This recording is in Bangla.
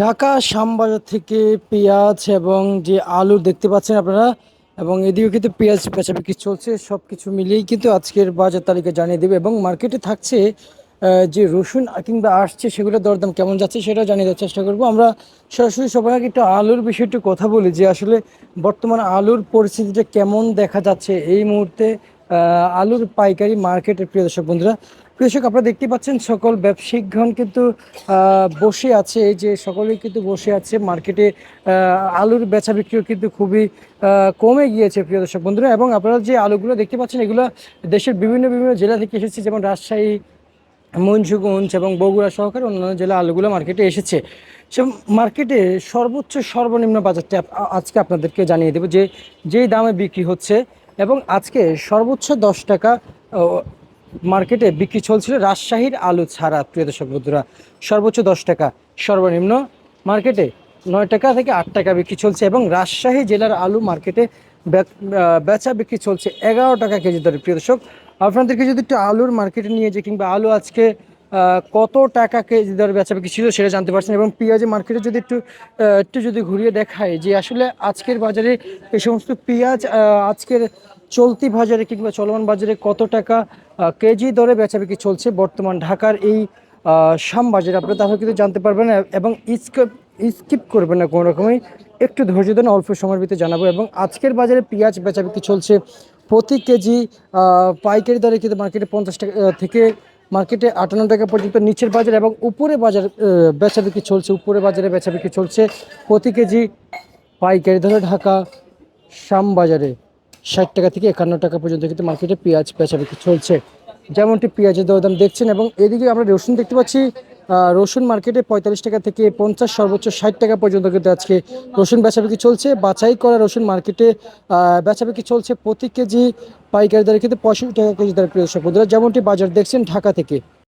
ঢাকা, শ্যামবাজার থেকে পেঁয়াজ এবং যে আলু দেখতে পাচ্ছেন আপনারা, এবং এদিকেও কিন্তু পেঁয়াজ বেচাবিক্রি চলছে সব কিছু মিলিয়েই কিন্তু আজকের বাজার তালিকা জানিয়ে দেবে, এবং মার্কেটে থাকছে যে রসুন কিংবা আসছে, সেগুলোর দরদাম কেমন যাচ্ছে সেটাও জানিয়ে দেওয়ার চেষ্টা করব। আমরা সরাসরি সবার আগে একটু আলুর বিষয়ে একটু কথা বলি, যে আসলে বর্তমান আলুর পরিস্থিতিটা কেমন দেখা যাচ্ছে এই মুহূর্তে আলুর পাইকারি মার্কেটের প্রিয় দর্শক বন্ধুরা দর্শক আপনারা দেখতে পাচ্ছেন সকল ব্যবসায়িকগণ কিন্তু বসে আছে। এই যে সকলেই কিন্তু বসে আছে মার্কেটে আলুর বেচা বিক্রিও কিন্তু খুবই কমে গিয়েছে, প্রিয় দর্শক বন্ধুরা। এবং আপনারা যে আলুগুলো দেখতে পাচ্ছেন, এগুলো দেশের বিভিন্ন বিভিন্ন জেলা থেকে এসেছে। যেমন রাজশাহী মঞ্জুগঞ্জ এবং বগুড়া সহকারে অন্যান্য জেলা আলুগুলো মার্কেটে এসেছে। সে, মার্কেটে সর্বোচ্চ সর্বনিম্ন বাজারটা আজকে আপনাদেরকে জানিয়ে দেবো যে, যেই দামে বিক্রি হচ্ছে এবং আজকে সর্বোচ্চ দশ টাকা মার্কেটে বিক্রি চলছিল রাজশাহীর আলু ছাড়া। প্রিয় দর্শক বন্ধুরা, সর্বোচ্চ দশ টাকা, সর্বনিম্ন মার্কেটে নয় টাকা থেকে আট টাকা বিক্রি চলছে এবং রাজশাহী জেলার আলু মার্কেটে বেচা বিক্রি চলছে এগারো টাকা কেজি দরে। প্রিয় দর্শক, আপনাদেরকে যদি একটু আলুর মার্কেটে নিয়ে যে কিংবা আলু আজকে কত টাকা কেজি দরে বেচা বিক্রি ছিল সেটা জানতে পারছেন এবং পেঁয়াজের মার্কেটে যদি একটু একটু যদি ঘুরিয়ে দেখায় যে আসলে আজকের বাজারে এই সমস্ত পেঁয়াজ আজকের চলতি বাজারে কিংবা চলমান বাজারে কত টাকা কেজি দরে বেচা বিক্রি চলছে বর্তমান ঢাকার এই আহ, শ্যামবাজারে আপনারা তাহলে কিন্তু জানতে পারবেন এবং স্কিপ স্কিপ করবেন না কোনো রকমই। একটু ধৈর্য দেন অল্প সময়ের ভিতরে জানাব এবং আজকের বাজারে পেঁয়াজ বেচা বিক্রি চলছে প্রতি কেজি পাইকারি দরে কিন্তু মার্কেটে পঞ্চাশ টাকা থেকে মার্কেটে আটান্ন টাকা পর্যন্ত নিচের বাজার এবং উপরে বাজার বেচা বিক্রি চলছে উপরে বাজারে বেচা বিক্রি চলছে প্রতি কেজি পাইকারি ধরে ঢাকা শ্যামবাজারে ষাট টাকা থেকে একান্ন টাকা পর্যন্ত কিন্তু মার্কেটে পেঁয়াজ বেচা বিক্রি চলছে। যেমনটি পেঁয়াজের দরদাম দেখছেন এবং এদিকে আমরা রসুন দেখতে পাচ্ছি রসুন মার্কেটে পঁয়তাল্লিশ টাকা থেকে পঞ্চাশ সর্বোচ্চ ষাট টাকা পর্যন্ত কিন্তু আজকে রসুন বেচাবিক্রি চলছে। বাছাই করা রসুন মার্কেটে আহ, বেচাবিক্রি চলছে প্রতি কেজি পাইকারি দরে কিন্তু পঁয়ষট্টি টাকা কেজি দরে। প্রিয় বন্ধুরা যেমনটি বাজার দেখছেন ঢাকা থেকে